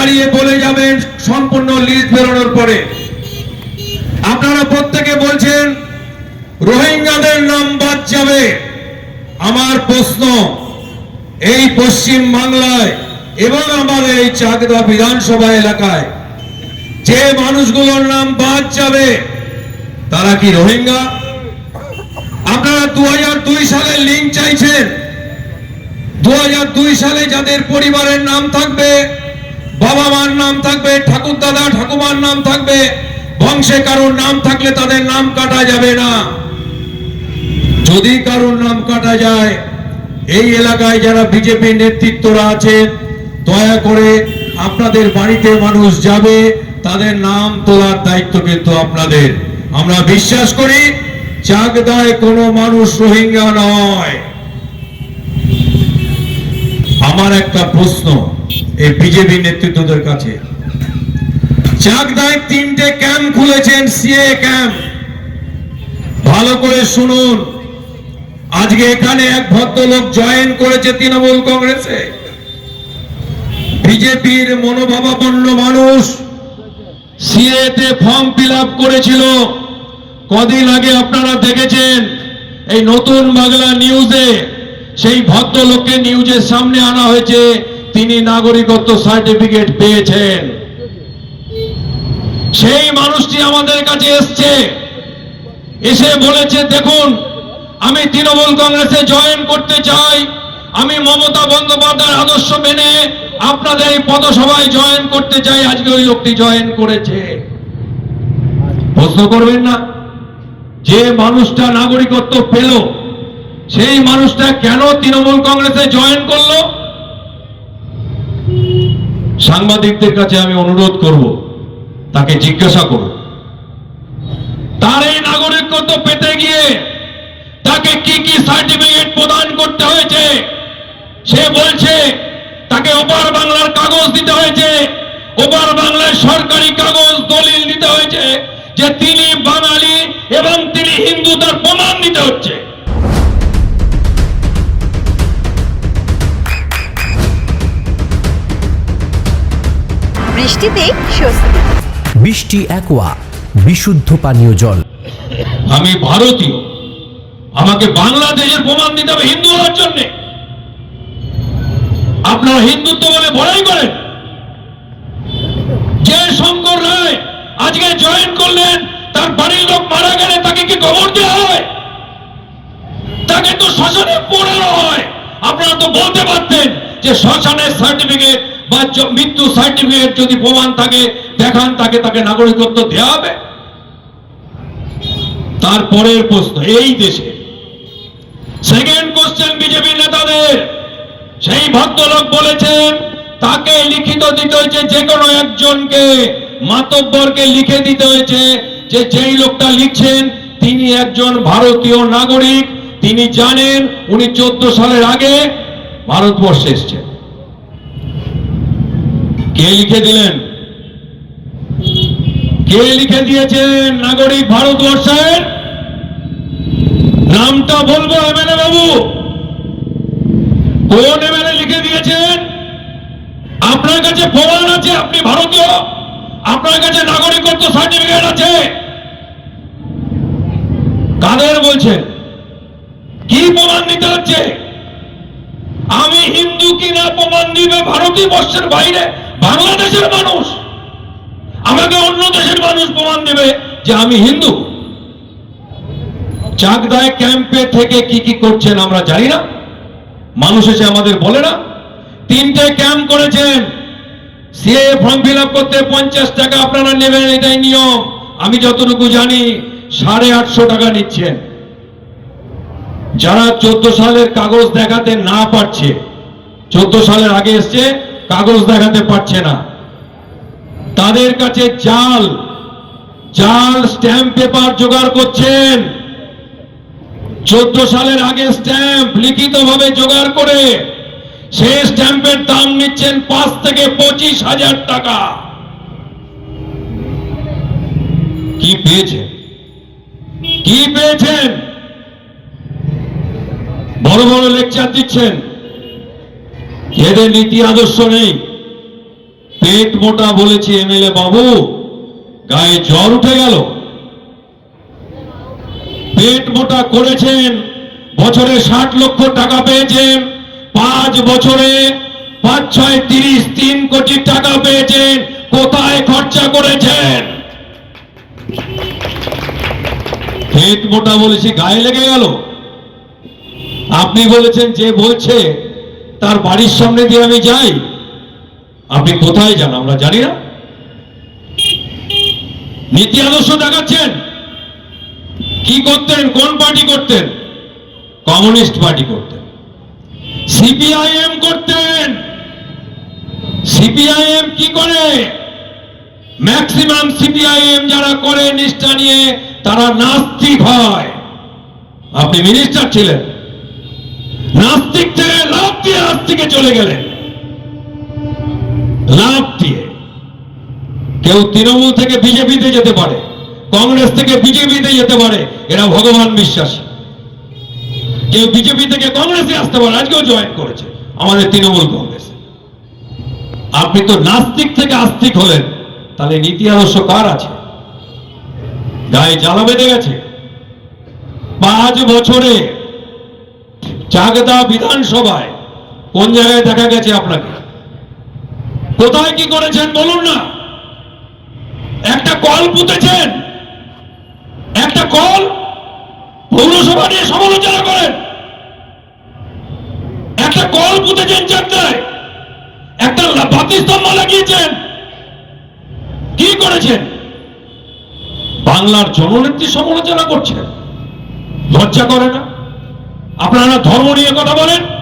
দাঁড়িয়ে বলে যাবেন সম্পূর্ণ লিস্ট বেরোনোর পরে। আপনারা প্রত্যেকে বলছেন, রোহিঙ্গাদের নাম বাদ যাবে। আমার প্রশ্ন, এই পশ্চিম বাংলায় এবং আমাদের এই চাকদা বিধানসভা এলাকায়, যে মানুষগুলোর নাম বাদ যাবে, তারা কি রোহিঙ্গা? আপনারা দু দুই সালে লিঙ্ক চাইছেন। দু হাজার দুই সালে যাদের পরিবারের নাম থাকবে বাবা মার নাম থাকবে ঠাকুর দাদা ঠাকুমার নাম থাকবে। বংশে কারোর নাম থাকলে তাদের নাম কাটা যাবে না। যদি কারোর নাম কাটা যায়, এই এলাকায় যারা বিজেপি নেতৃত্বরা আছেন, দয়া করে আপনাদের বাড়িতে মানুষ যাবে, তাদের নাম তোলার দায়িত্ব কিন্তু আপনাদের। আমরা বিশ্বাস করি, চাকদায় কোনো মানুষ রোহিঙ্গা নয়। আমার একটা প্রশ্ন এই বিজেপি নেতৃত্বদের কাছে। চাকদায় তিনটে ক্যাম্প খুলেছেন, সিএ ক্যাম্প। ভালো করে শুনুন। আজকে এখানে এক ভদ্রলোক জয়েন করেছে তৃণমূল কংগ্রেসে। বিজেপির মনোভাবাপন্ন মানুষ সিএতে ফর্ম ফিল করেছিল। কদিন আগে আপনারা দেখেছেন, এই নতুন বাংলা নিউজে সেই ভদ্রলোককে নিউজের সামনে আনা হয়েছে। তিনি নাগরিকত্ব সার্টিফিকেট পেয়েছেন। সেই মানুষটি আমাদের কাছে এসছে, এসে বলেছে, দেখুন, আমি তৃণমূল কংগ্রেসে জয়েন করতে চাই। আমি মমতা বন্দ্যোপাধ্যায়ের আদর্শ মেনে আপনাদের এই পদসভায় জয়েন করতে চাই। আজকে ওই লোকটি জয়েন করেছে। প্রশ্ন করবেন না, যে মানুষটা নাগরিকত্ব পেল, সেই মানুষটা কেন তৃণমূল কংগ্রেসে জয়েন করল? সাংবাদিকদের কাছে আমি অনুরোধ করব, তাকে জিজ্ঞাসা করুন। তার এই নাগরিকত্ব পেতে গিয়ে তাকে কি কি সার্টিফিকেট প্রদান করতে হয়েছে, সে বলছে, তাকে ওপার বাংলার কাগজ দিতে হয়েছে, ওপার বাংলার সরকারি কাগজ দলিল দিতে হয়েছে, যে তিনি বাঙালি এবং তিনি হিন্দু, তার প্রমাণ দিতে হচ্ছে। বৃষ্টিতে স্বস্তি। বৃষ্টি একোয়া বিশুদ্ধ পানীয় জল। আমি ভারতীয়। আমাকে বাংলাদেশের প্রমাণ দিতে হবে হিন্দু হওয়ার জন্য। আপনারা হিন্দুত্ব বলে বড়াই করেন। যে শঙ্কর রায় আজকে জয়েন করলেন তার বাড়ির লোক মারা গেলে তাকে কি খবর দেওয়া হয়? তাকে তো শ্মশানে পড়ানো হয়। আপনারা তো বলতে পারতেন যে শ্মশানের সার্টিফিকেট বা মৃত্যু সার্টিফিকেট যদি প্রমাণ থাকে, দেখান তাকে তাকে নাগরিকত্ব দেওয়া হবে। তারপরের প্রশ্ন, এই দেশে সেকেন্ড কোশ্চেন বিজেপি নেতাদের, সেই ভদ্রলোক বলেছেন, তাকে লিখিত দিতে হয়েছে যে কোনো একজনকে, মাতব্বরকে লিখে দিতে হয়েছে যে যেই লোকটা লিখছেন, তিনি একজন ভারতীয় নাগরিক, তিনি জানেন উনি চোদ্দ সালের আগে ভারতবর্ষে এসছেন। কে লিখে দিলেন? কে লিখে দিয়েছেন নাগরিক ভারতবর্ষের? নামটা বলব এমএলএ বাবু। কোন এমএলএ লিখে দিয়েছেন? আপনার কাছে প্রমাণ আছে, আপনি ভারতীয়। আপনার কাছে নাগরিকত্ব সার্টিফিকেট আছে। কাদের বলছেন? কি প্রমাণ দিতে হচ্ছে? আমি হিন্দু কিনা প্রমাণ দিবে ভারতীয় বর্ষের বাইরে? বাংলাদেশের মানুষ। আমাকে অন্য দেশের মানুষ প্রমাণ দেবে যে আমি হিন্দু। চাকদায় ক্যাম্পে থেকে কি কি করছেন আমরা জানি না। মানুষ এসে আমাদের বলে না। তিনটে ক্যাম্প করেছেন। সিএ ফর্ম ফিল করতে পঞ্চাশ টাকা আপনারা নেবেন, এটাই নিয়ম। আমি যতটুকু জানি, সাড়ে আটশো টাকা নিচ্ছেন। যারা চোদ্দ সালের কাগজ দেখাতে না পারছে, চোদ্দ সালের আগে এসছে কাগজ দেখাতে পারছে না। তাদের কাছে জাল জাল স্ট্যাম্প পেপার জোগাড় করছেন। চোদ্দ সালের আগে স্ট্যাম্প লিখিত ভাবে জোগাড় করে সেই স্ট্যাম্পের দাম নিচ্ছেন পাঁচ থেকে পঁচিশ হাজার টাকা। কি পেয়েছেন? কি পেয়েছেন? বড় বড় লেকচার দিচ্ছেন। এদের নীতি আদর্শ নেই। পেট মোটা বলেছি এমএলএ বাবু, গায়ে জ্বর উঠে গেল। পেট মোটা করেছেন, বছরে ষাট লক্ষ টাকা পেয়েছেন, পাঁচ বছরে পাঁচ ছয় তিরিশ তিন কোটি টাকা পেয়েছেন, কোথায় খরচা করেছেন? পেট মোটা বলেছি, গায়ে লেগে গেল। আপনি বলেছেন যে বলছে তার বাড়ির সামনে দিয়ে আমি যাই। আপনি কোথায় যান আমরা জানি না। নীতি আদর্শ দেখাচ্ছেন। কি করতেন? কোন পার্টি করতেন? কমিউনিস্ট পার্টি করতেন। সিপিআইএম করতেন। সিপিআইএম কি করে? ম্যাক্সিমাম সিপিআইএম যারা করে নিষ্ঠা নিয়ে, তারা নাস্তিক হয়। আপনি মিনিস্টার ছিলেন। নাস্তিক থেকে দিয়ে আস্তিকে চলে গেলেন লাভ দিয়ে কেউ তৃণমূল থেকে বিজেপিতে যেতে পারে, কংগ্রেস থেকে বিজেপিতে যেতে পারে, এরা ভগবান বিশ্বাসী। কেউ বিজেপি থেকে কংগ্রেসে আসতে পারে, আজকেও জয়েন করেছে আমাদের তৃণমূল কংগ্রেস। আপনি তো নাস্তিক থেকে আস্তিক হলেন, তাহলে নীতি আদর্শ কার আছে? গায়ে জ্বালা বেঁধে গেছে? পাঁচ বছরে চাকদা বিধানসভায় কোন জায়গায় দেখা গেছে আপনাকে? কোথায় কি করেছেন বলুন না। একটা কল পুঁতেছেন। একটা কল পৌরসভা নিয়ে সমালোচনা করেন। একটা কল পুঁতেছেন চাকদায় একটা বাতি লাগিয়েছেন। কি করেছেন? বাংলার জননেত্রী সমালোচনা করছেন। লজ্জা করে না? আপনারা ধর্ম নিয়ে কথা বলেন।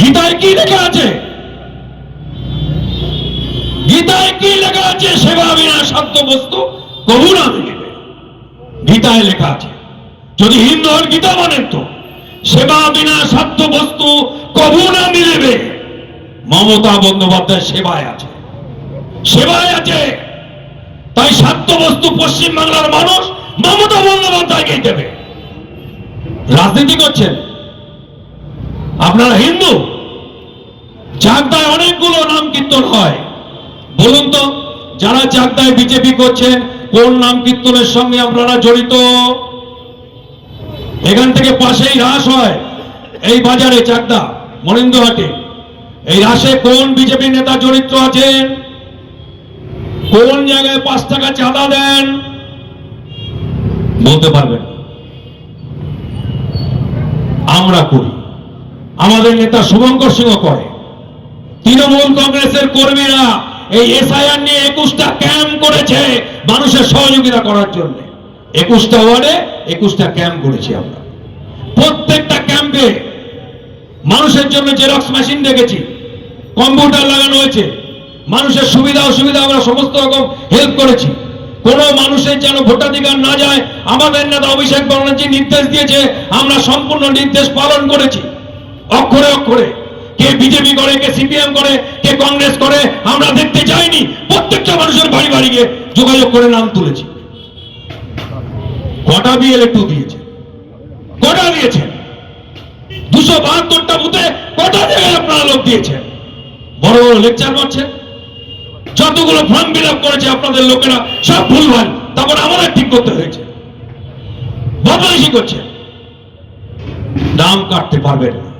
গীতায় কি লেখা আছে? গীতায় কি লেখা আছে? সেবা বিনা সাধ্য বস্তু কবু না মিলিবে গীতায় লেখা আছে, যদি হিন্দু হন গীতা মানেন তো, সেবা বিনা সাধ্য বস্তু কবু না মিলিবে। মমতা বন্দ্যোপাধ্যায় সেবায় আছে। সেবায় আছে। তাই সাধ্য বস্তু পশ্চিম বাংলার মানুষ মমতা বন্দ্যোপাধ্যায়কে দেবে। রাজনীতি করছেন। আপনারা হিন্দু? চাকদায় অনেকগুলো নাম কীর্তন হয়। বলুন তো, যারা চাকদায় বিজেপি করছেন, কোন নাম কীর্তনের সঙ্গে আপনারা জড়িত? এখান থেকে পাশেই রাস হয়, এই বাজারে চাকদা মনিন্দহাটে এই রাসে কোন বিজেপি নেতা জড়িত আছেন? কোন জায়গায় পাঁচ টাকা চাঁদা দেন? বলতে পারবেন আমরা করি। আমাদের নেতা শুভঙ্কর সিংহ করে। তৃণমূল কংগ্রেসের কর্মীরা এই এসআইআর নিয়ে একুশটা ক্যাম্প করেছে মানুষের সহযোগিতা করার জন্য। একুশটা ওয়ার্ডে একুশটা ক্যাম্প করেছি আমরা। প্রত্যেকটা ক্যাম্পে মানুষের জন্য জেরক্স মেশিন দেখেছি কম্পিউটার লাগানো হয়েছে। মানুষের সুবিধা অসুবিধা আমরা সমস্ত রকম হেল্প করেছি। কোন মানুষের যেন ভোটাধিকার না যায়, আমাদের নেতা অভিষেক ব্যানার্জি নির্দেশ দিয়েছে, আমরা সম্পূর্ণ নির্দেশ পালন করেছি। অক্ষরে অক্ষরে কে বিজেপি করে, কে সিপিএম করে, কে কংগ্রেস করে, আমরা দেখতে চাইনি। প্রত্যেকটা মানুষের বাড়ি বাড়ি গিয়ে যোগাযোগ করে নাম তুলেছি। কটা বিএল একটু দিয়েছে? কটা দিয়েছেন দুশো বাহাত্তরটা বুথে কটা জায়গায় আপনারা লোক দিয়েছেন? বড় বড় লেকচার মারছেন যতগুলো ফর্ম ফিল করেছে আপনাদের লোকেরা, সব ভুল ভুলভাল। তখন আমাদের ঠিক করতে হয়েছে। বদমাইশি করছে। নাম কাটতে পারবেন না।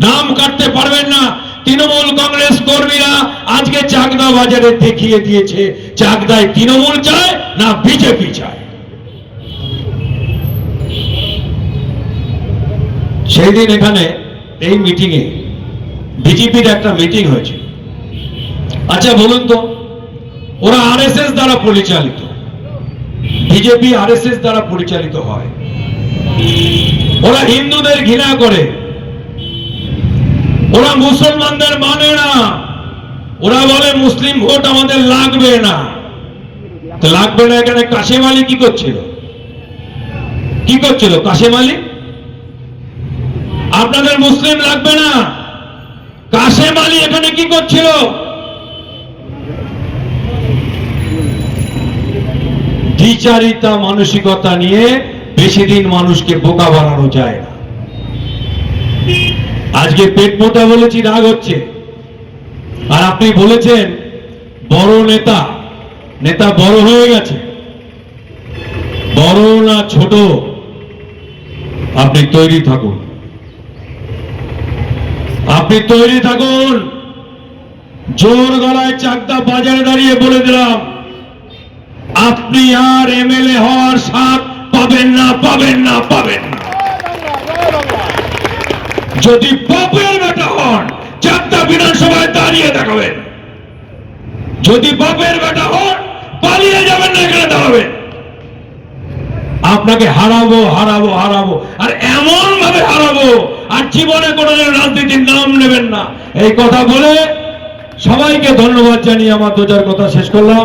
নাম কাটতে পারবেন না। তৃণমূল কংগ্রেস কর্মীরা আজকে চাকদা বাজারে দেখিয়ে দিয়েছে, চাকদায় তৃণমূল চায় না বিজেপি চায়। সেই দিন এখানে এই মিটিংয়ে বিজেপির একটা মিটিং হয়েছে। আচ্ছা বলুন তো, ওরা আরএসএস দ্বারা পরিচালিত। বিজেপি আরএসএস দ্বারা পরিচালিত হয়। ওরা হিন্দুদের ঘৃণা করে। ওরা মুসলমানদের মানে না। ওরা বলে মুসলিম ভোট আমাদের লাগবে না। লাগবে না এখানে কাশেম আলী কি করছিল? কি করছিল কাশেম আলী? আপনাদের মুসলিম লাগবে না। কাশেম আলী এখানে কি করছিল? দ্বিচারিতা মানসিকতা নিয়ে বেশি দিন মানুষকে বোকা বানানো যায় না। আজকে পেট মোটা বলেছি রাগ হচ্ছে? আর আপনি বলেছেন, বড় নেতা নেতা বড় হয়ে গেছে। বড় না ছোট, আপনি তৈরি থাকুন। আপনি তৈরি থাকুন। জোর গলায় চাকদা বাজারে দাঁড়িয়ে বলে দিলাম, আপনি আর এমএলএ হওয়ার স্বাদ পাবেন না পাবেন না পাবেন না। যদি বাপের বেটা হন, চারটা বিধানসভায় দাঁড়িয়ে দেখাবেন। যদি বাপের বেটা হন, পালিয়ে যাবেন না, এখানে দাঁড়াবেন। আপনাকে হারাবো হারাবো হারাবো, আর এমন ভাবে হারাবো, আর জীবনে কোনোদিন রাজনীতির নাম নেবেন না। এই কথা বলে সবাইকে ধন্যবাদ জানিয়ে আমার দু চার কথা শেষ করলাম।